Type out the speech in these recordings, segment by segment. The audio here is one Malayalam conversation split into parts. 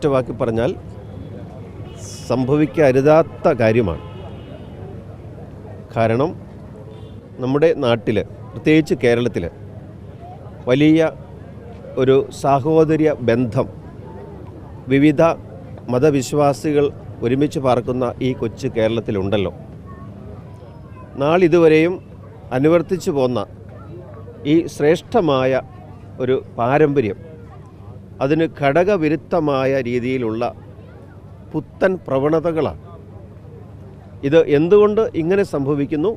ഒറ്റവാക്കി പറഞ്ഞാൽ സംഭവിക്കരുതാത്ത കാര്യമാണ്. കാരണം നമ്മുടെ നാട്ടിൽ പ്രത്യേകിച്ച് കേരളത്തിൽ വലിയ ഒരു സാഹോദര്യ ബന്ധം വിവിധ മതവിശ്വാസികൾ ഒരുമിച്ച് പാർക്കുന്ന ഈ കൊച്ചു കേരളത്തിലുണ്ടല്ലോ. നാളിതുവരെയും അനുവർത്തിച്ചു പോന്ന ഈ ശ്രേഷ്ഠമായ ഒരു പാരമ്പര്യം അതിന് ഘടകവിരുദ്ധമായ രീതിയിലുള്ള പുത്തൻ പ്രവണതകളാണ്. ഇത് എന്തുകൊണ്ട് ഇങ്ങനെ സംഭവിക്കുന്നു?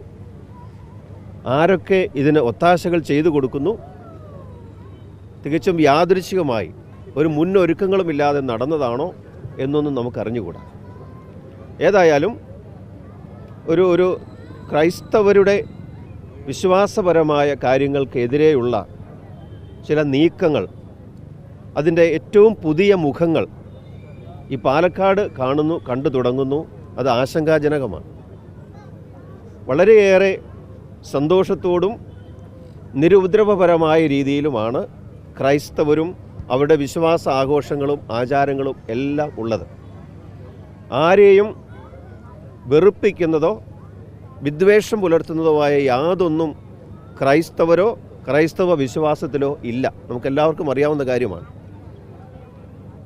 ആരൊക്കെ ഇതിന് ഒത്താശകൾ ചെയ്തു കൊടുക്കുന്നു? തികച്ചും യാദൃശികമായി ഒരു മുന്നൊരുക്കങ്ങളുമില്ലാതെ നടന്നതാണോ എന്നൊന്നും നമുക്ക് അറിഞ്ഞുകൂടാ ഏതായാലും ഒരു ഒരു ക്രൈസ്തവരുടെ വിശ്വാസപരമായ കാര്യങ്ങൾക്കെതിരെയുള്ള ചില നീക്കങ്ങൾ അതിന്റെ ഏറ്റവും പുതിയ മുഖങ്ങൾ ഈ പാലക്കാട് കാണുന്നു കണ്ടു തുടങ്ങുന്നു. അത് ആശങ്കാജനകമാണ്. വളരെയേറെ സന്തോഷത്തോടും നിരുപദ്രവപരമായ രീതിയിലുമാണ് ക്രൈസ്തവരും അവരുടെ വിശ്വാസ ആഘോഷങ്ങളും ആചാരങ്ങളും എല്ലാം ഉള്ളത്. ആരെയും വെറുപ്പിക്കുന്നതോ വിദ്വേഷം പുലർത്തുന്നതോ ആയ യാതൊന്നും ക്രൈസ്തവരോ ക്രൈസ്തവ വിശ്വാസത്തിലോ ഇല്ല. നമുക്കെല്ലാവർക്കും അറിയാവുന്ന കാര്യമാണ്.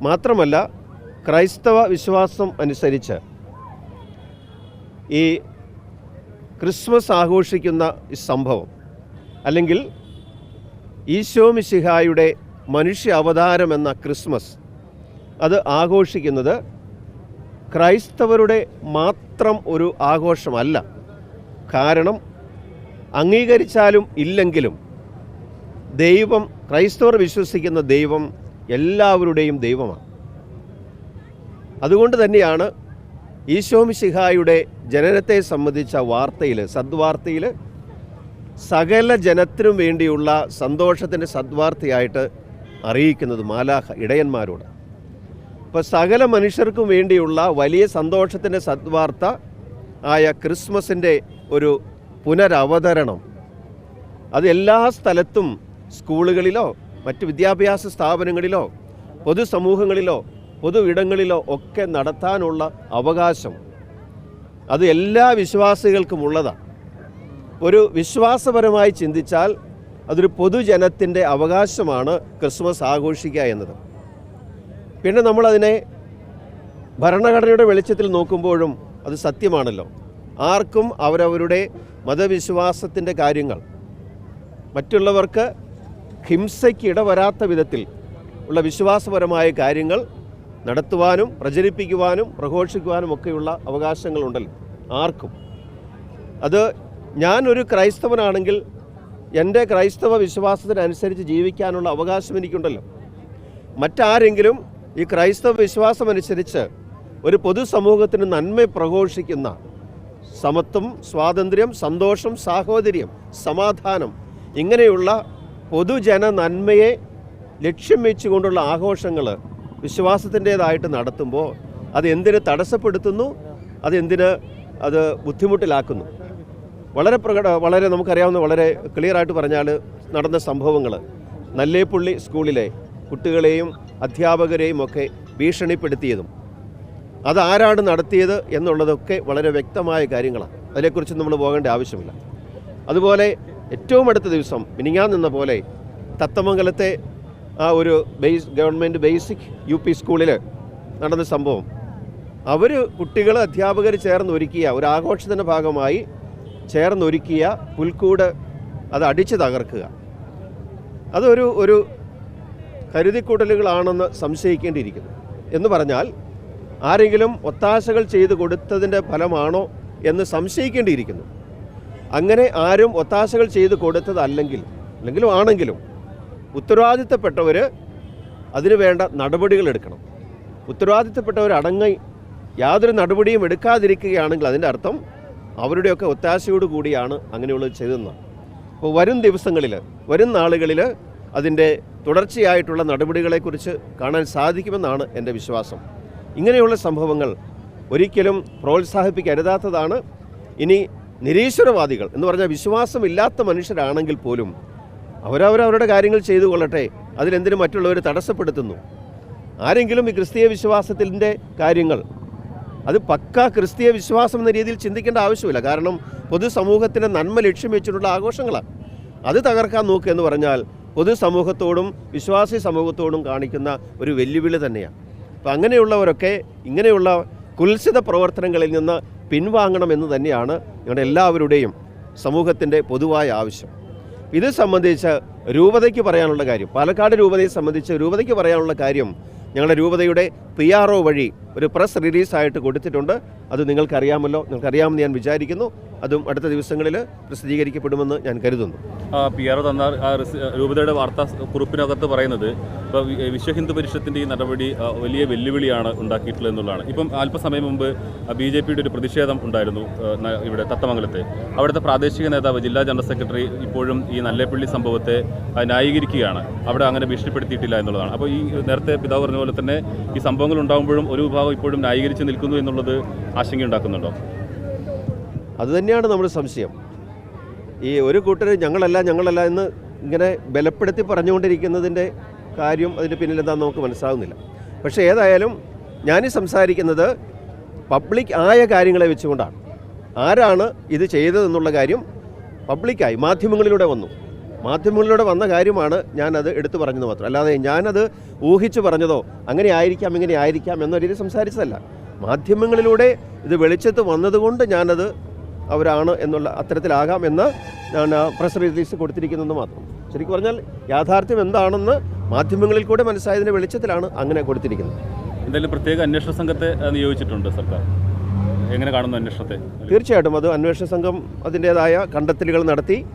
മാത്രമല്ല ക്രൈസ്തവ വിശ്വാസം അനുസരിച്ച് ഈ ക്രിസ്മസ് ആഘോഷിക്കുന്ന ഈ സംഭവം അല്ലെങ്കിൽ ഈശോ മിശിഹായുടെ മനുഷ്യ അവതാരം എന്ന ക്രിസ്മസ് അത് ആഘോഷിക്കുന്നത് ക്രൈസ്തവരുടെ മാത്രം ഒരു ആഘോഷമല്ല. കാരണം അംഗീകരിച്ചാലും ഇല്ലെങ്കിലും ദൈവം ക്രൈസ്തവർ വിശ്വസിക്കുന്ന ദൈവം എല്ലാവരുടെയും ദൈവമാണ്. അതുകൊണ്ട് തന്നെയാണ് ഈശോമിശിഹായുടെ ജനനത്തെ സംബന്ധിച്ച വാർത്തയിൽ സദ്വാർത്തയിൽ സകല ജനത്തിനും വേണ്ടിയുള്ള സന്തോഷത്തിന്റെ സദ്വാർത്തയായിട്ട് അറിയിക്കുന്നത് മാലാഹ ഇടയന്മാരോട്. അപ്പോൾ സകല മനുഷ്യർക്കും വേണ്ടിയുള്ള വലിയ സന്തോഷത്തിന്റെ സദ്വാർത്ത ആയ ക്രിസ്മസിന്റെ ഒരു പുനരവതരണം. അത് എല്ലാ സ്ഥലത്തും സ്കൂളുകളിലോ മറ്റ് വിദ്യാഭ്യാസ സ്ഥാപനങ്ങളിലോ പൊതുസമൂഹങ്ങളിലോ പൊതു ഇടങ്ങളിലോ ഒക്കെ നടത്താനുള്ള അവകാശം. അത് എല്ലാ വിശ്വാസികൾക്കും ഉള്ളതാണ്. ഒരു വിശ്വാസപരമായി ചിന്തിച്ചാൽ അതൊരു പൊതുജനത്തിന്റെ അവകാശമാണ് ക്രിസ്മസ് ആഘോഷിക്കുക എന്നത്. പിന്നെ നമ്മളതിനെ ഭരണഘടനയുടെ വെളിച്ചത്തിൽ നോക്കുമ്പോഴും അത് സത്യമാണല്ലോ. ആർക്കും അവരവരുടെ മതവിശ്വാസത്തിന്റെ കാര്യങ്ങൾ. മറ്റുള്ളവർക്ക് ഹിംസയ്ക്ക് ഇടവരാത്ത വിധത്തിൽ ഉള്ള വിശ്വാസപരമായ കാര്യങ്ങൾ നടത്തുവാനും പ്രചരിപ്പിക്കുവാനും പ്രഘോഷിക്കുവാനും ഒക്കെയുള്ള അവകാശങ്ങളുണ്ടല്ലോ ആർക്കും. അത് ഞാനൊരു ക്രൈസ്തവനാണെങ്കിൽ എന്റെ ക്രൈസ്തവ വിശ്വാസത്തിനനുസരിച്ച് ജീവിക്കാനുള്ള അവകാശം എനിക്കുണ്ടല്ലോ. മറ്റാരെങ്കിലും ഈ ക്രൈസ്തവ വിശ്വാസമനുസരിച്ച് ഒരു പൊതുസമൂഹത്തിന് നന്മ പ്രഘോഷിക്കുന്ന സമത്വം സ്വാതന്ത്ര്യം സന്തോഷം സാഹോദര്യം സമാധാനം ഇങ്ങനെയുള്ള പൊതുജന നന്മയെ ലക്ഷ്യം വെച്ചുകൊണ്ടുള്ള ആഘോഷങ്ങൾ വിശ്വാസത്തിന്റേതായിട്ട് നടത്തുമ്പോൾ അത് എന്തിന് തടസ്സപ്പെടുത്തുന്നു? അതെന്തിന് അത് ബുദ്ധിമുട്ടിലാക്കുന്നു? വളരെ പ്രകട വളരെ നമുക്കറിയാവുന്ന വളരെ ക്ലിയർ ആയിട്ട് പറഞ്ഞാൽ നടന്ന സംഭവങ്ങൾ നല്ലേപ്പുള്ളി സ്കൂളിലെ കുട്ടികളെയും അധ്യാപകരെയും ഒക്കെ ഭീഷണിപ്പെടുത്തിയതും. അതാരാണ് നടത്തിയത് എന്നുള്ളതൊക്കെ വളരെ വ്യക്തമായ കാര്യങ്ങളാണ്. അതിനെക്കുറിച്ച് നമ്മൾ പോകേണ്ട ആവശ്യമില്ല. അതുപോലെ ഏറ്റവും അടുത്ത ദിവസം മിനിങ്ങാൻ നിന്ന പോലെ തത്തമംഗലത്തെ ആ ഒരു base government basic U P സ്കൂളിൽ നടന്ന സംഭവം. അവർ കുട്ടികൾ അധ്യാപകർ ചേർന്നൊരുക്കിയ ഒരു ആഘോഷത്തിന്റെ ഭാഗമായി ചേർന്നൊരുക്കിയ പുൽക്കൂട് അത് അടിച്ചു തകർക്കുക. അതൊരു ഒരു കരുതിക്കൂട്ടലുകളാണെന്ന് സംശയിക്കേണ്ടിയിരിക്കുന്നു. എന്ന് പറഞ്ഞാൽ ആരെങ്കിലും ഒത്താശകൾ ചെയ്തു കൊടുത്തതിന്റെ ഫലമാണോ എന്ന് സംശയിക്കേണ്ടിയിരിക്കുന്നു. അങ്ങനെ ആരും ഒത്താശകൾ ചെയ്തു കൊടുത്തതല്ലെങ്കിൽ അല്ലെങ്കിലും ആണെങ്കിലും ഉത്തരവാദിത്തപ്പെട്ടവർ അതിനു വേണ്ട നടപടികൾ എടുക്കണം. ഉത്തരവാദിത്തപ്പെട്ടവർ അടങ്ങി യാതൊരു നടപടിയും എടുക്കാതിരിക്കുകയാണെങ്കിൽ അതിന്റെ അർത്ഥം അവരുടെയൊക്കെ ഒത്താശയോട് കൂടിയാണ് അങ്ങനെയുള്ളത് ചെയ്തതെന്ന്. അപ്പോൾ വരും ദിവസങ്ങളിൽ വരും നാളുകളിൽ അതിന്റെ തുടർച്ചയായിട്ടുള്ള നടപടികളെക്കുറിച്ച് കാണാൻ സാധിക്കുമെന്നാണ് എന്റെ വിശ്വാസം. ഇങ്ങനെയുള്ള സംഭവങ്ങൾ ഒരിക്കലും പ്രോത്സാഹിപ്പിക്കരുതാത്തതാണ്. ഇനി നിരീശ്വരവാദികൾ എന്ന് പറഞ്ഞാൽ വിശ്വാസമില്ലാത്ത മനുഷ്യരാണെങ്കിൽ പോലും അവരവരവരുടെ കാര്യങ്ങൾ ചെയ്തു കൊള്ളട്ടെ. അതിലെന്തിനു മറ്റുള്ളവർ തടസ്സപ്പെടുത്തുന്നു? ആരെങ്കിലും ഈ ക്രിസ്തീയ വിശ്വാസത്തിന്റെ കാര്യങ്ങൾ അത് പക്ക ക്രിസ്തീയ വിശ്വാസം എന്ന രീതിയിൽ ചിന്തിക്കേണ്ട ആവശ്യമില്ല. കാരണം പൊതുസമൂഹത്തിന്റെ നന്മ ലക്ഷ്യം വെച്ചിട്ടുള്ള ആഘോഷങ്ങളാണ്. അത് തകർക്കാൻ നോക്കുക എന്ന് പറഞ്ഞാൽ പൊതുസമൂഹത്തോടും വിശ്വാസി സമൂഹത്തോടും കാണിക്കുന്ന ഒരു വെല്ലുവിളി തന്നെയാണ്. അപ്പം അങ്ങനെയുള്ളവരൊക്കെ ഇങ്ങനെയുള്ള കുൽസിത പ്രവർത്തനങ്ങളിൽ നിന്ന് പിൻവാങ്ങണമെന്ന് തന്നെയാണ് ഞങ്ങളുടെ എല്ലാവരുടെയും സമൂഹത്തിന്റെ പൊതുവായ ആവശ്യം. ഇത് സംബന്ധിച്ച് രൂപതയ്ക്ക് പറയാനുള്ള കാര്യം പാലക്കാട് രൂപതയെ സംബന്ധിച്ച് രൂപതയ്ക്ക് പറയാനുള്ള കാര്യം ഞങ്ങളുടെ രൂപതയുടെ പി ആർ ഒ വഴി ഒരു പ്രസ് റിലീസായിട്ട് കൊടുത്തിട്ടുണ്ട്. അത് നിങ്ങൾക്കറിയാമല്ലോ. നിങ്ങൾക്കറിയാമെന്ന് ഞാൻ വിചാരിക്കുന്നു. അതും അടുത്ത ദിവസങ്ങളിൽ പ്രസിദ്ധീകരിക്കപ്പെടുമെന്ന് ഞാൻ കരുതുന്നു. പി ആർ തന്ന രൂപതയുടെ വാർത്താ കുറിപ്പിനകത്ത് പറയുന്നത് ഇപ്പോൾ വിശ്വ ഹിന്ദു പരിഷത്തിന്റെ ഈ നടപടി വലിയ വെല്ലുവിളിയാണ് ഉണ്ടാക്കിയിട്ടുള്ളത് എന്നുള്ളതാണ്. ഇപ്പം അല്പസമയം മുമ്പ് ബി ജെ പിയുടെ ഒരു പ്രതിഷേധം ഉണ്ടായിരുന്നു ഇവിടെ തത്തമംഗലത്തെ. അവിടുത്തെ പ്രാദേശിക നേതാവ് ജില്ലാ ജനറൽ സെക്രട്ടറി ഇപ്പോഴും ഈ നല്ലേപ്പള്ളി സംഭവത്തെ ന്യായീകരിക്കുകയാണ്. അവിടെ അങ്ങനെ ഭീഷണിപ്പെടുത്തിയിട്ടില്ല എന്നുള്ളതാണ്. അപ്പോൾ ഈ നേരത്തെ പിതാവ് പറഞ്ഞ പോലെ തന്നെ ഈ സംഭവങ്ങൾ ഉണ്ടാകുമ്പോഴും ഒരു വിഭാഗം ഇപ്പോഴും ന്യായീകരിച്ച് നിൽക്കുന്നു എന്നുള്ളത് ആശങ്കയുണ്ടാക്കുന്നുണ്ടോ? അതുതന്നെയാണ് നമ്മുടെ സംശയം. ഈ ഒരു കൂട്ടർ ഞങ്ങളല്ല ഞങ്ങളല്ല എന്ന് ഇങ്ങനെ ബലപ്പെടുത്തി പറഞ്ഞുകൊണ്ടിരിക്കുന്നതിന്റെ കാര്യം അതിന്റെ പിന്നിലെന്താന്ന് നമുക്ക് മനസ്സിലാകുന്നില്ല പക്ഷേ ഏതായാലും ഞാൻ സംസാരിക്കുന്നത് പബ്ലിക് ആയ കാര്യങ്ങളെ വെച്ചുകൊണ്ടാണ്. ആരാണ് ഇത് ചെയ്തതെന്നുള്ള കാര്യം പബ്ലിക്കായി മാധ്യമങ്ങളിലൂടെ വന്നു. മാധ്യമങ്ങളിലൂടെ വന്ന കാര്യമാണ് ഞാനത് എടുത്തു പറഞ്ഞത് മാത്രം. അല്ലാതെ ഞാനത് ഊഹിച്ചു പറഞ്ഞതോ അങ്ങനെ ആയിരിക്കാം ഇങ്ങനെ ആയിരിക്കാം എന്ന രീതിയിൽ സംസാരിച്ചതല്ല. മാധ്യമങ്ങളിലൂടെ ഇത് വെളിച്ചത്ത് വന്നതുകൊണ്ട് ഞാനത് അവരാണ് എന്നുള്ള അത്തരത്തിലാകാം എന്ന് ഞാൻ പ്രസ് റിലീസ് കൊടുത്തിരിക്കുന്നത് മാത്രം. ശരിക്കും പറഞ്ഞാൽ യാഥാർത്ഥ്യം എന്താണെന്ന് മാധ്യമങ്ങളിൽ കൂടെ മനസ്സിലായതിന്റെ വെളിച്ചത്തിലാണ് അങ്ങനെ കൊടുത്തിരിക്കുന്നത്. എന്തായാലും പ്രത്യേക അന്വേഷണ സംഘത്തെ നിയോഗിച്ചിട്ടുണ്ട് സർക്കാർ. എങ്ങനെ കാണുന്നു അന്വേഷണത്തെ? തീർച്ചയായിട്ടും അത് അന്വേഷണ സംഘം അതിന്റേതായ കണ്ടെത്തലുകൾ നടത്തി.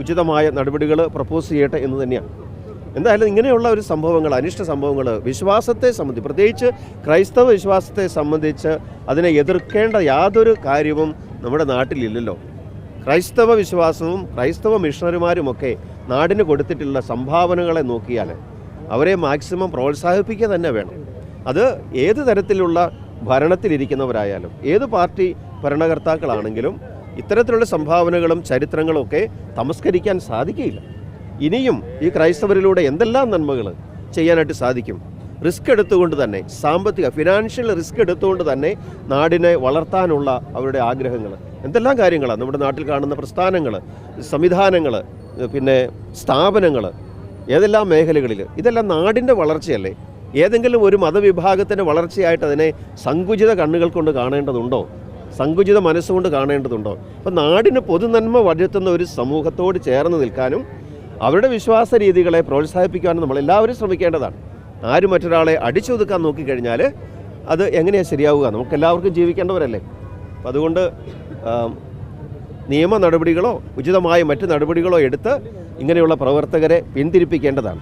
ഉചിതമായ നടപടികൾ പ്രപ്പോസ് ചെയ്യട്ടെ എന്ന് തന്നെയാണ്. എന്തായാലും ഇങ്ങനെയുള്ള ഒരു സംഭവങ്ങൾ അനിഷ്ട സംഭവങ്ങൾ വിശ്വാസത്തെ സംബന്ധിച്ച് പ്രത്യേകിച്ച് ക്രൈസ്തവ വിശ്വാസത്തെ സംബന്ധിച്ച് അതിനെ എതിർക്കേണ്ട യാതൊരു കാര്യവും നമ്മുടെ നാട്ടിലില്ലല്ലോ. ക്രൈസ്തവ വിശ്വാസവും ക്രൈസ്തവ മിഷണറിമാരുമൊക്കെ നാടിന് കൊടുത്തിട്ടുള്ള സംഭാവനകളെ നോക്കിയാൽ അവരെ മാക്സിമം പ്രോത്സാഹിപ്പിക്കുക തന്നെ വേണം. അത് ഏത് തരത്തിലുള്ള ഭരണത്തിലിരിക്കുന്നവരായാലും ഏത് പാർട്ടി ഭരണകർത്താക്കളാണെങ്കിലും ഇത്തരത്തിലുള്ള സംഭാവനകളും ചരിത്രങ്ങളും ഒക്കെ തമസ്കരിക്കാൻ സാധിക്കുകയില്ല. ഇനിയും ഈ ക്രൈസ്തവരിലൂടെ എന്തെല്ലാം നന്മകൾ ചെയ്യാനായിട്ട് സാധിക്കും? റിസ്ക് എടുത്തുകൊണ്ട് തന്നെ സാമ്പത്തിക ഫിനാൻഷ്യൽ റിസ്ക് എടുത്തുകൊണ്ട് തന്നെ നാടിനെ വളർത്താനുള്ള അവരുടെ ആഗ്രഹങ്ങൾ. എന്തെല്ലാം കാര്യങ്ങളാണ് നമ്മുടെ നാട്ടിൽ കാണുന്ന പ്രസ്ഥാനങ്ങൾ സംവിധാനങ്ങൾ പിന്നെ സ്ഥാപനങ്ങൾ ഏതെല്ലാം മേഖലകളിൽ? ഇതെല്ലാം നാടിന്റെ വളർച്ചയല്ലേ? ഏതെങ്കിലും ഒരു മതവിഭാഗത്തിന്റെ വളർച്ചയായിട്ട് അതിനെ സങ്കുചിത കണ്ണുകൾ കൊണ്ട് കാണേണ്ടതുണ്ടോ? സങ്കുചിത മനസ്സുകൊണ്ട് കാണേണ്ടതുണ്ടോ? അപ്പം നാടിന് പൊതുനന്മ വരുത്തുന്ന ഒരു സമൂഹത്തോട് ചേർന്ന് നിൽക്കാനും അവരുടെ വിശ്വാസ രീതികളെ പ്രോത്സാഹിപ്പിക്കാനും നമ്മൾ എല്ലാവരും ശ്രമിക്കേണ്ടതാണ്. ആരും മറ്റൊരാളെ അടിച്ചൊതുക്കാൻ നോക്കിക്കഴിഞ്ഞാൽ അത് എങ്ങനെയാണ് ശരിയാവുക? നമുക്കെല്ലാവർക്കും ജീവിക്കേണ്ടവരല്ലേ? അപ്പം അതുകൊണ്ട് നിയമ നടപടികളോ ഉചിതമായ മറ്റ് നടപടികളോ എടുത്ത് ഇങ്ങനെയുള്ള പ്രവർത്തകരെ പിന്തിരിപ്പിക്കേണ്ടതാണ്.